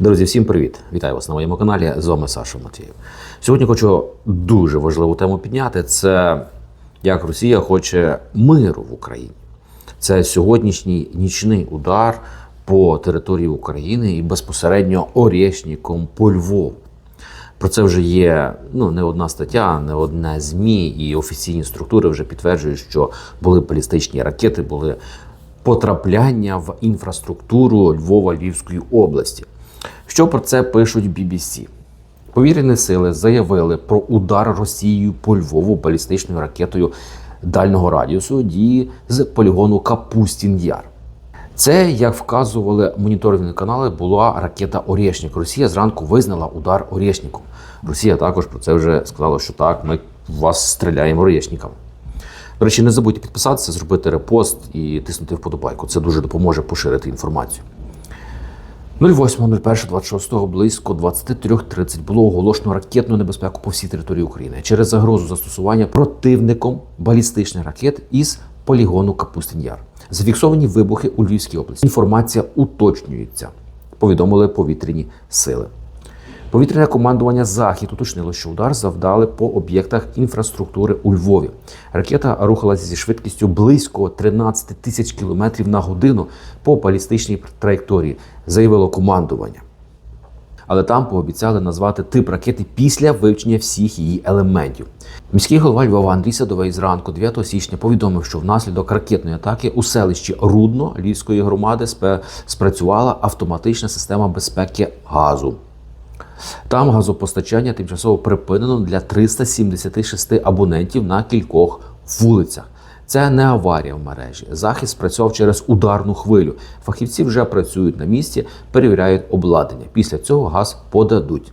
Друзі, всім привіт! Вітаю вас на моєму каналі. З вами Саша Матвієв. Сьогодні хочу дуже важливу тему підняти: це як Росія хоче миру в Україні. Це сьогоднішній нічний удар по території України і безпосередньо Орєшніком по Львову. Про це вже є ну не одна стаття, не одне змі, і офіційні структури вже підтверджують, що були балістичні ракети, були потрапляння в інфраструктуру Львова Львівської області. Що про це пишуть BBC? Повірені сили заявили про удар Росією по Львову балістичною ракетою дальнього радіусу дії з полігону Капустін Яр. Це, як вказували моніторингові канали, була ракета Орєшнік. Росія зранку визнала удар Орєшніком. Росія також про це вже сказала, що так, ми вас стріляємо Орєшніками. До речі, не забудьте підписатися, зробити репост і тиснути вподобайку. Це дуже допоможе поширити інформацію. 08.01.26 близько 23.30 було оголошено ракетну небезпеку по всій території України через загрозу застосування противником балістичних ракет із полігону Капустин Яр. Зафіксовані вибухи у Львівській області. Інформація уточнюється. Повідомили повітряні сили. Повітряне командування Захід уточнило, що удар завдали по об'єктах інфраструктури у Львові. Ракета рухалася зі швидкістю близько 13 тисяч кілометрів на годину по балістичній траєкторії, заявило командування. Але там пообіцяли назвати тип ракети після вивчення всіх її елементів. Міський голова Львова Андрій Садовий зранку 9 січня повідомив, що внаслідок ракетної атаки у селищі Рудно Львівської громади спрацювала автоматична система безпеки газу. Там газопостачання тимчасово припинено для 376 абонентів на кількох вулицях. Це не аварія в мережі. Захист спрацював через ударну хвилю. Фахівці вже працюють на місці, перевіряють обладнання. Після цього газ подадуть.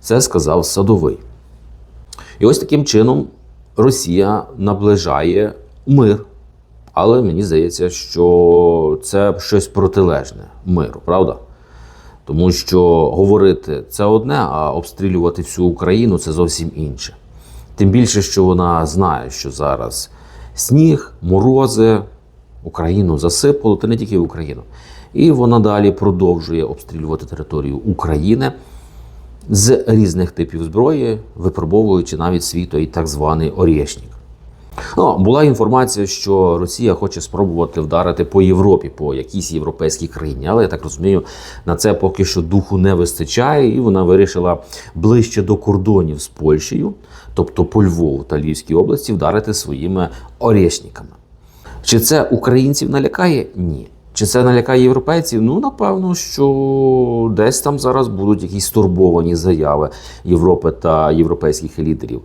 Це сказав садовий. І ось таким чином Росія наближає мир. Але мені здається, що це щось протилежне миру, правда? Тому що говорити це одне, а обстрілювати всю Україну це зовсім інше. Тим більше, що вона знає, що зараз сніг, морози, Україну засипало, та не тільки Україну. І вона далі продовжує обстрілювати територію України з різних типів зброї, випробовуючи навіть свій той так званий Орєшнік. Ну, була інформація, що Росія хоче спробувати вдарити по Європі, по якійсь європейській країні. Але я так розумію, на це поки що духу не вистачає, і вона вирішила ближче до кордонів з Польщею, тобто по Львову та Львівській області, вдарити своїми орешниками. Чи це українців налякає? Ні. Чи це налякає європейців? Ну, напевно, що десь там зараз будуть якісь стурбовані заяви Європи та європейських лідерів.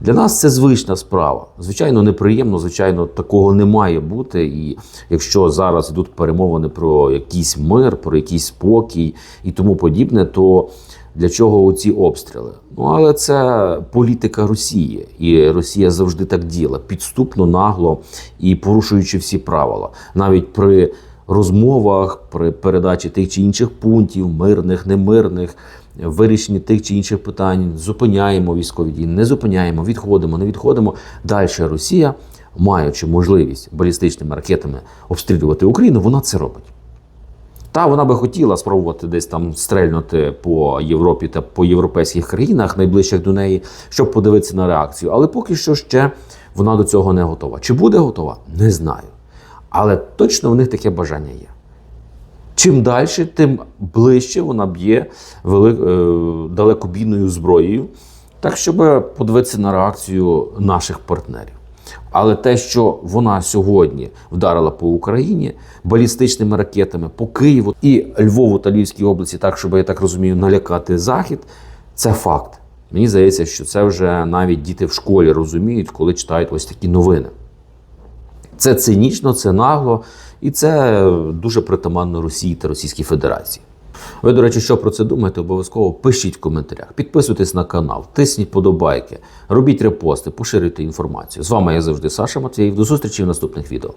Для нас це звична справа. Звичайно, неприємно, звичайно, такого не має бути. І якщо зараз йдуть перемовини про якийсь мир, про якийсь спокій і тому подібне, то для чого ці обстріли? Ну але це політика Росії, і Росія завжди так діла підступно, нагло і порушуючи всі правила, навіть при розмовах, при передачі тих чи інших пунктів, мирних, немирних. Вирішенні тих чи інших питань зупиняємо військові дії, не зупиняємо, відходимо, не відходимо. Далі Росія, маючи можливість балістичними ракетами обстрілювати Україну, вона це робить. Та вона би хотіла спробувати десь там стрельнути по Європі та по європейських країнах, найближчих до неї, щоб подивитися на реакцію. Але поки що ще вона до цього не готова. Чи буде готова? Не знаю. Але точно в них таке бажання є. Чим далі, тим ближче вона б'є вели... е, далекобійною зброєю, так щоб подивитися на реакцію наших партнерів. Але те, що вона сьогодні вдарила по Україні балістичними ракетами по Києву і Львову та Львівській області, так щоб я так розумію, налякати захід, це факт. Мені здається, що це вже навіть діти в школі розуміють, коли читають ось такі новини. Це цинічно, це нагло, і це дуже притаманно Росії та Російській Федерації. Ви, до речі, що про це думаєте, обов'язково пишіть в коментарях. Підписуйтесь на канал, тисніть подобайки, робіть репости, поширюйте інформацію. З вами я завжди Саша Матвіїв. До зустрічі в наступних відео.